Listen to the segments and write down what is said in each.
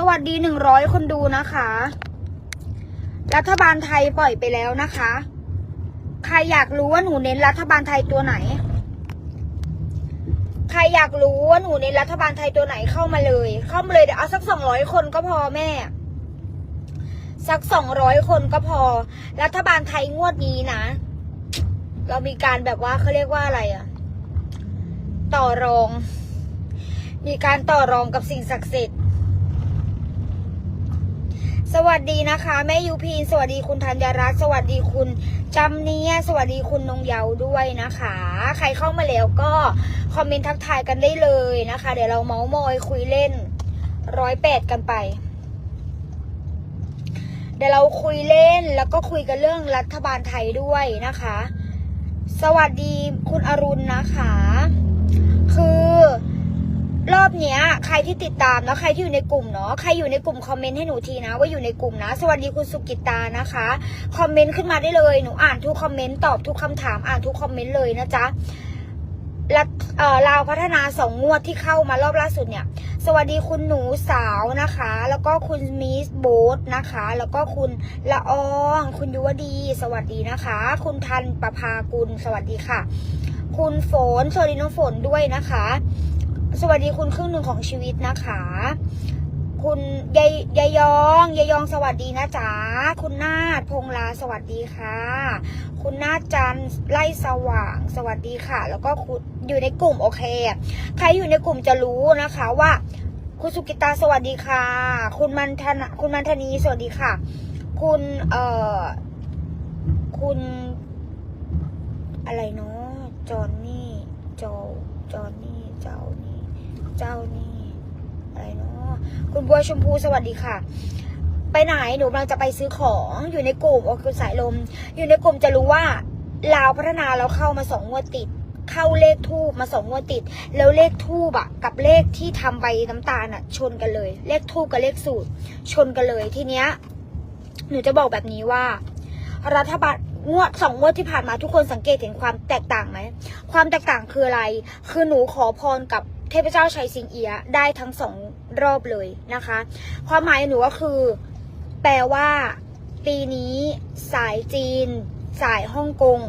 สวัสดีหนึ่งร้อยคนดูนะคะ รัฐบาลไทยปล่อยไปแล้วนะคะ ใครอยากรู้ว่าหนูเน้นรัฐบาลไทยตัวไหน ใครอยากรู้ว่าหนูเน้นรัฐบาลไทยตัวไหนเข้ามาเลย เข้ามาเลยเดี๋ยวเอาสักสองร้อยคนก็พอแม่ สักสองร้อยคนก็พอ รัฐบาลไทยงวดนี้นะ เรามีการแบบว่าเขาเรียกว่าอะไรอะต่อรอง มีการต่อรองกับสิ่งศักดิ์สิทธิ์ สวัสดีนะคะ แม่ยูพีนสวัสดีคุณธัญรัตน์สวัสดีคุณจำเนียสวัสดีคุณนงเยาด้วยนะคะ ใครเข้ามาแล้วก็คอมเมนต์ทักทายกันได้เลยนะคะ เดี๋ยวเราเมาส์มอยคุยเล่นร้อยแปดกันไป เดี๋ยวเราคุยเล่นแล้วก็คุยกันเรื่องรัฐบาลไทยด้วยนะคะ สวัสดีคุณอรุณนะคะ คือ รอบเนี้ย ใครที่ติดตามแล้วใครที่อยู่ในกลุ่มเนาะใครอยู่ในกลุ่มคอมเมนต์ให้หนูทีนะ ว่าอยู่ในกลุ่มนะ สวัสดีคุณสุกิตานะคะคอมเมนต์ขึ้นมาได้เลยหนูอ่านทุกคอมเมนต์ตอบทุกคำถามอ่านทุกคอมเมนต์เลยนะจ๊ะและเอ่อลาวพัฒนาสองงวดที่เข้ามารอบล่าสุดเนี่ย สวัสดีคุณหนูสาวนะคะ แล้วก็คุณมิสโบ๊ทนะคะ แล้วก็คุณละอองคุณยุวดี สวัสดีนะคะ คุณทันประภากุลสวัสดีค่ะ คุณฝนสวัสดีน้องฝนด้วยนะคะ สวัสดีคุณครึ่งหนึ่งของชีวิตนะคะ คุณยายยายยองยายยองสวัสดีนะจ๊ะคุณนาฏพงลาสวัสดีค่ะ คุณนาฏจันทร์ไล่สว่างสวัสดีค่ะ แล้วก็คุณอยู่ในกลุ่มโอเค ใครอยู่ในกลุ่มจะรู้นะคะว่า คุณสุกิตาสวัสดีค่ะ คุณมันธนคุณมันธนีสวัสดีค่ะ คุณเอ่อคุณอะไรเนาะจอนนี่จอจอนนี่เจ้านี่ เจ้านี่อะไรเนาะคุณบัวชมพูสวัสดีค่ะ ไปไหนหนูกำลังจะไปซื้อของอยู่ในกลุ่มโอคือสายลม อยู่ในกลุ่มจะรู้ว่าลาวพัฒนาเราเข้ามาสองงวดติด เข้าเลขทูบมาสองงวดติด แล้วเลขทูบอะกับเลขที่ทำใบน้ำตาลอะชนกันเลย เลขทูบกับเลขสูตร ชนกันเลยทีเนี้ย หนูจะบอกแบบนี้ว่า รัฐบาลงวดสองงวดที่ผ่านมาทุกคนสังเกตเห็นความแตกต่างไหมความแตกต่างคืออะไร คือหนูขอพรกับ เทพเจ้าชัยสิงเอียะได้ทั้งสองรอบเลยนะคะ ความหมายหนูก็คือ แปลว่า ปีนี้ สายจีน สายฮ่องกง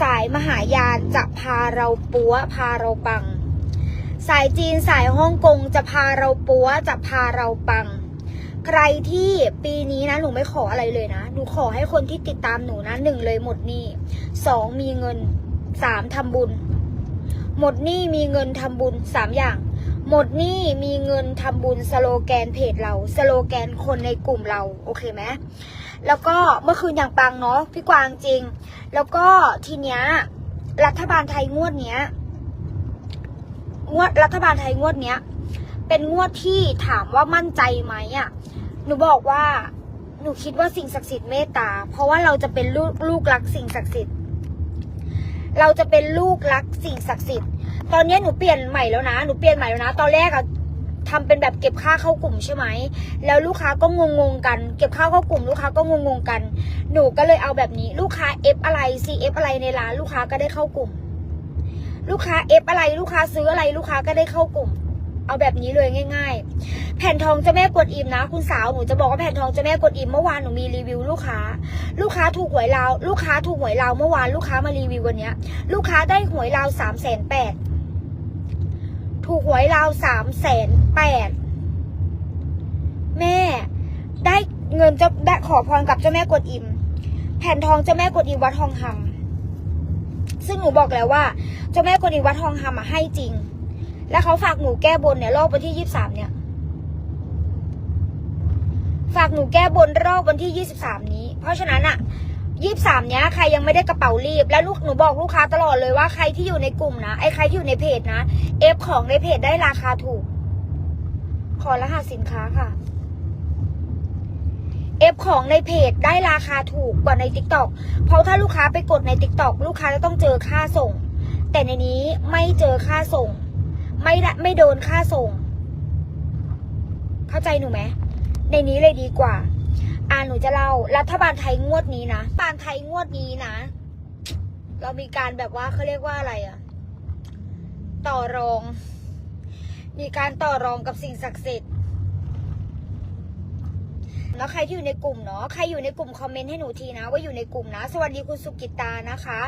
สายมหายานจะพาเราปัวพาเราปัง สายจีนสายฮ่องกงจะพาเราปัวจะพาเราปัง ใครที่ปีนี้นะหนูไม่ขออะไรเลยนะหนูขอให้คนที่ติดตามหนูนะหนึ่งเลยหมดหนี้สองมีเงินสามทำบุญ หมดหนี้มีเงินทำบุญสามอย่าง หมดหนี้มีเงินทำบุญสโลแกนเพจเรา สโลแกนคนในกลุ่มเรา โอเคไหมแล้วก็เมื่อคืนอย่างปังเนาะพี่กวางจริง แล้วก็ทีเนี้ยรัฐบาลไทยงวดเนี้ย งวดรัฐบาลไทยงวดเนี้ย เป็นงวดที่ถามว่ามั่นใจไหมอะ หนูบอกว่า หนูคิดว่าสิ่งศักดิ์สิทธิ์เมตตา เพราะว่าเราจะเป็นลูกลูกรักสิ่งศักดิ์สิทธิ์ เราจะเป็นลูกรักสิ่งศักดิ์สิทธิ์ ตอนนี้หนูเปลี่ยนใหม่แล้วนะ หนูเปลี่ยนใหม่แล้วนะ ตอนแรกอะทำเป็นแบบเก็บค่าเข้ากลุ่มใช่ไหม แล้วลูกค้าก็งงงๆกัน เก็บค่าเข้ากลุ่มลูกค้าก็งงงๆกัน หนูก็เลยเอาแบบนี้ ลูกค้า F อะไร CF อะไรในร้านลูกค้าก็ได้เข้ากลุ่ม ลูกค้า F อะไรลูกค้าซื้ออะไรลูกค้าก็ได้เข้ากลุ่ม เอาแบบนี้เลยง่าย ๆ แผ่นทองเจ้าแม่กดอิ่มนะ คุณสาวหนูจะบอกว่าแผ่นทองเจ้าแม่กดอิ่มเมื่อวานหนูมีรีวิวลูกค้า ลูกค้าถูกหวยลาวลูกค้าถูกหวยลาวเมื่อวานลูกค้ามารีวิววันเนี้ยลูกค้าได้หวยลาวสามแสนแปดถูกหวยลาวสามแสนแปดแม่ ได้เงินจะได้ขอพรกับเจ้าแม่กดอิ่มแผ่นทองเจ้าแม่กดอิ่มวัดทองคำซึ่งหนูบอกแล้วว่าเจ้าแม่กดอิ่มวัดทองคำมาให้จริง แล้วเขาฝากหนูแก้บนเนี่ยรอบวันที่ยี่สามเนี่ย ฝากหนูแก้บนรอบวันที่ยี่สิบสามนี้ เพราะฉะนั้นอะยี่สิบสามเนี้ยใครยังไม่ได้กระเป๋ารีบ แล้วลูกหนูบอกลูกค้าตลอดเลยว่าใครที่อยู่ในกลุ่มนะไอ้ใครที่อยู่ในเพจนะเอฟของในเพจได้ราคาถูก ขอรหัสสินค้าค่ะเอฟของในเพจได้ราคาถูกกว่าใน t ิ k t o k เพราะถ้าลูกค้าไปกดใน t ิ k t o k ลูกค้าจะต้องเจอค่าส่ง แต่ในนี้ไม่เจอค่าส่ง ไม่ได้ไม่โดนค่าส่ง เข้าใจหนูไหมในนี้เลยดีกว่า อ่าหนูจะเล่ารัฐบาลไทยงวดนี้นะรัฐบาลไทยงวดนี้นะ เรามีการแบบว่าเขาเรียกว่าอะไรอะต่อรอง มีการต่อรองกับสิ่งศักดิ์สิทธิ์ แล้วใครที่อยู่ในกลุ่มเนาะใครอยู่ในกลุ่มคอมเมนต์ให้หนูทีนะ ว่าอยู่ในกลุ่มนะ สวัสดีคุณสุกิตานะคะ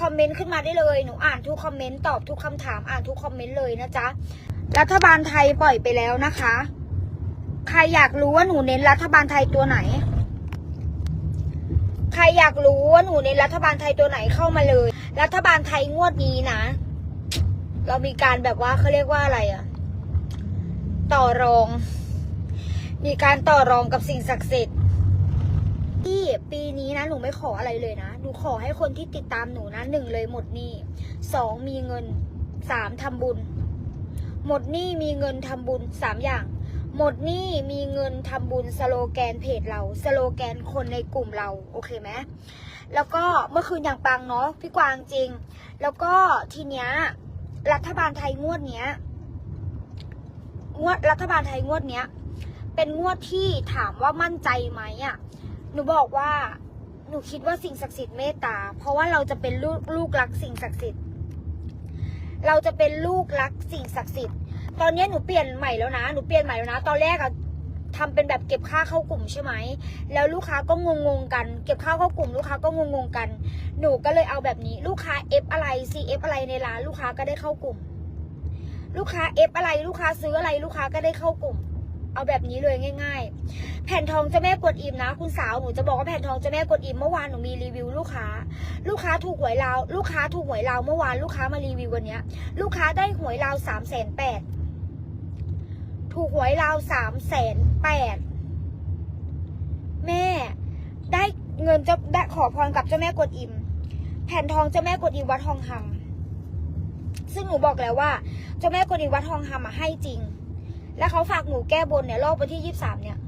คอมเมนต์ขึ้นมาได้เลยหนูอ่านทุกคอมเมนต์ตอบทุกคำถามอ่านทุกคอมเมนต์เลยนะจ๊ะรัฐบาลไทยปล่อยไปแล้วนะคะ ใครอยากรู้ว่าหนูเน้นรัฐบาลไทยตัวไหน ใครอยากรู้ว่าหนูเน้นรัฐบาลไทยตัวไหนเข้ามาเลย รัฐบาลไทยงวดนี้นะ เรามีการแบบว่าเขาเรียกว่าอะไรอะต่อรอง มีการต่อรองกับสิ่งศักดิ์สิทธิ์ที่ปีนี้นะหนูไม่ขออะไรเลยนะ หนูขอให้คนที่ติดตามหนูนะหนึ่งเลยหมดหนี้สองมีเงินสามทำบุญ หมดหนี้มีเงินทำบุญสามอย่าง หมดหนี้มีเงินทำบุญสโลแกนเพจเรา สโลแกนคนในกลุ่มเรา โอเคไหมแล้วก็เมื่อคืนอย่างปังเนาะพี่กวางจริง แล้วก็ทีเนี้ยรัฐบาลไทยงวดเนี้ยงวดรัฐบาลไทยงวดเนี้ย เป็นงวดที่ถามว่ามั่นใจไหมอะ หนูบอกว่า หนูคิดว่าสิ่งศักดิ์สิทธิ์เมตตา เพราะว่าเราจะเป็นลูกลูกรักสิ่งศักดิ์สิทธิ์ เราจะเป็นลูกรักสิ่งศักดิ์สิทธิ์ ตอนนี้หนูเปลี่ยนใหม่แล้วนะ หนูเปลี่ยนใหม่แล้วนะ ตอนแรกอะทำเป็นแบบเก็บค่าเข้ากลุ่มใช่ไหม แล้วลูกค้าก็งงงกัน เก็บค่าเข้ากลุ่มลูกค้าก็งงงกัน หนูก็เลยเอาแบบนี้ ลูกค้า F อะไร CF อะไรในร้านลูกค้าก็ได้เข้ากลุ่ม ลูกค้า F อะไรลูกค้าซื้ออะไรลูกค้าก็ได้เข้ากลุ่ม เอาแบบนี้เลยง่าย ๆ แผ่นทองเจ้าแม่กดอิ่มนะ คุณสาวหนูจะบอกว่าแผ่นทองเจ้าแม่กดอิ่มเมื่อวานหนูมีรีวิวลูกค้า ลูกค้าถูกหวยลาวลูกค้าถูกหวยลาวเมื่อวานลูกค้ามารีวิววันนี้ลูกค้าได้หวยลาวสามแสนแปดถูกหวยราวสามแสนแปดแม่ได้เงินจะได้ขอพรกับเจ้าแม่กวนอิม แผ่นทองเจ้าแม่กวนอิมวัดทองคำซึ่งหนูบอกแล้วว่าเจ้าแม่กวนอิมวัดทองคำมาให้จริง แล้วเขาฝากหนูแก้บนเนี่ยรอบวันที่ยี่สิบสามเนี่ย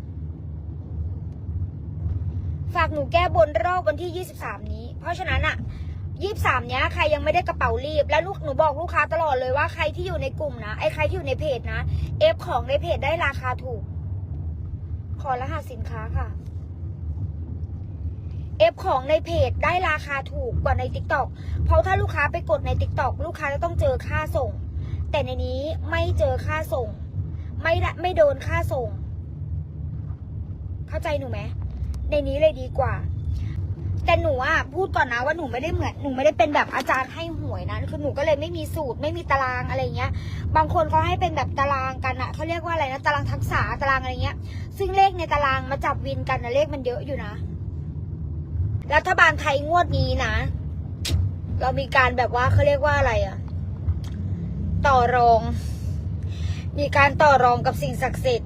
ฝากหนูแก้บนรอบวันที่ยี่สิบสามนี้ เพราะฉะนั้นอะยี่สิบสามเนี้ยใครยังไม่ได้กระเป๋ารีบ แล้วลูกหนูบอกลูกค้าตลอดเลยว่าใครที่อยู่ในกลุ่มนะไอ้ใครที่อยู่ในเพจนะเอฟของในเพจได้ราคาถูก ขอรหัสสินค้าค่ะเอฟของในเพจได้ราคาถูกกว่าใน t ิ k t o k เพราะถ้าลูกค้าไปกดใน t ิ k t o k ลูกค้าจะต้องเจอค่าส่ง แต่ในนี้ไม่เจอค่าส่ง ไม่ได้ไม่โดนค่าส่ง เข้าใจหนูไหมในนี้เลยดีกว่า แต่หนูอะพูดก่อนนะว่าหนูไม่ได้เหมือนหนูไม่ได้เป็นแบบอาจารย์ให้หวยนะคือหนูก็เลยไม่มีสูตรไม่มีตารางอะไรเงี้ย บางคนเขาให้เป็นแบบตารางกันอะเขาเรียกว่าอะไรนะตารางทักษะตารางอะไรเงี้ย ซึ่งเลขในตารางมาจับวินกันนะเลขมันเยอะอยู่นะรัฐบาลไทยงวดนี้นะ เรามีการแบบว่าเขาเรียกว่าอะไรอะต่อรอง มีการต่อรองกับสิ่งศักดิ์สิทธิ์